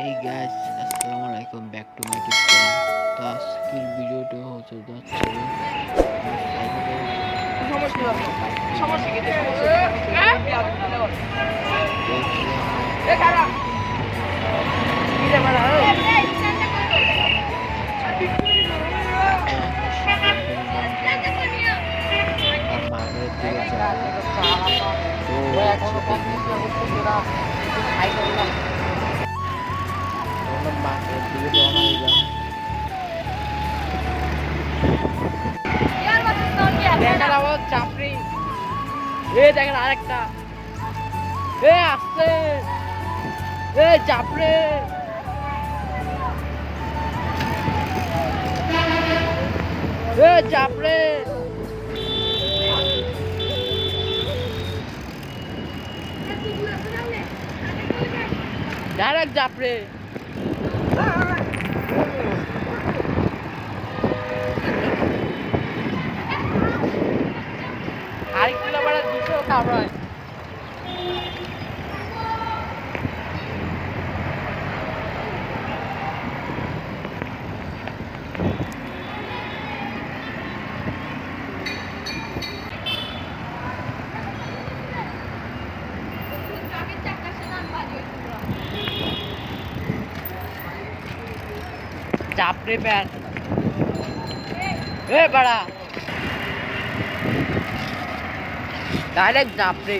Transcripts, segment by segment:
এই গাইস আসসালামু আলাইকুম ব্যাক টু মাই চ্যানেল তো আজকের ভিডিওটা হচ্ছে যাচ্ছে তো এ দেখেন আরেকটা। এ আসছে। এ চাপড়ে এ চাপড়ে ডাইরেক্ট চাপড়ে আরেকটু আবার দুশো কামড়ায় চাপড়ে প্যান এ বাড়া ডাইরেক্ট চাপড়ে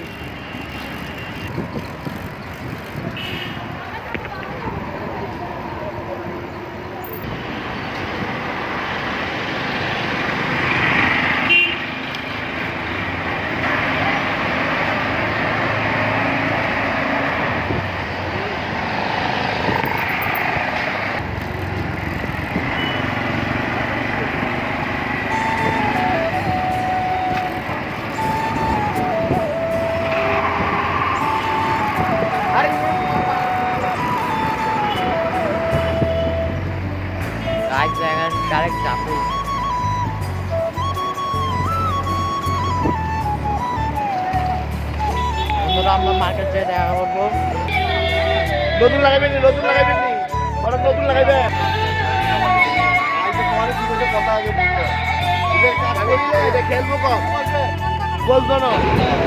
গাছ জায়গায় ডাইরেক্ট চাপড়ে বন্ধুরা আমরা মার্কেট যেয়ে দেখা করব। নতুন লাগাইবেন নতুন লাগাইবেন। নতুন লাগাইবে।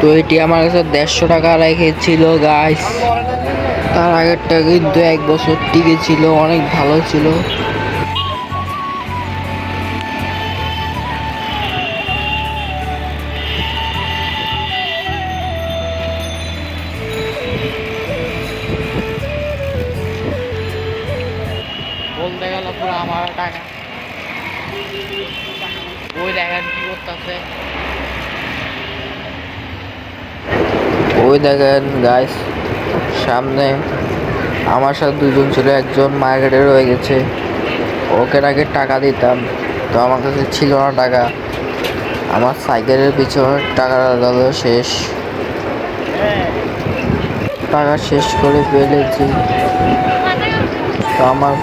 তো এটি আমার কাছে দেড়শো টাকা রেখেছিল গাইস তার আগেরটা কিন্তু এক বছর টিকে ছিল অনেক ভালো ছিল। ওই দেখেন কি করতেছে। ওই দেখেন গাইস সামনে আমার সাথে দুজন ছিল, একজন মার্কেটে রয়ে গেছে। ওকে আগে টাকা দিতাম, তো আমার কাছে ছিল না টাকা। আমার সাইকেলের পিছনে টাকা গেল শেষ। টাকা শেষ করে ফেলেছি। তো আমার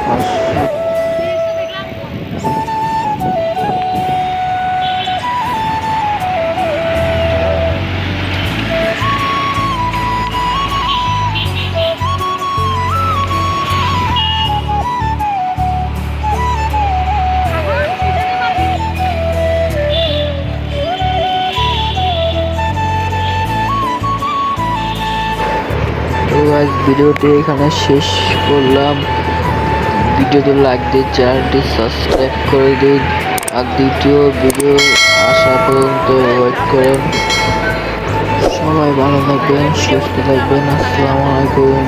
তো আজ ভিডিওটি এখানে শেষ করলাম। ভিডিওটি লাইক দিয়ে চ্যানেলটি সাবস্ক্রাইব করে দিন। আর দ্বিতীয় ভিডিও আসা পর্যন্ত ওয়েট করেন। সবাই ভালো থাকবেন, সুস্থ থাকবেন। আসসালামু আলাইকুম।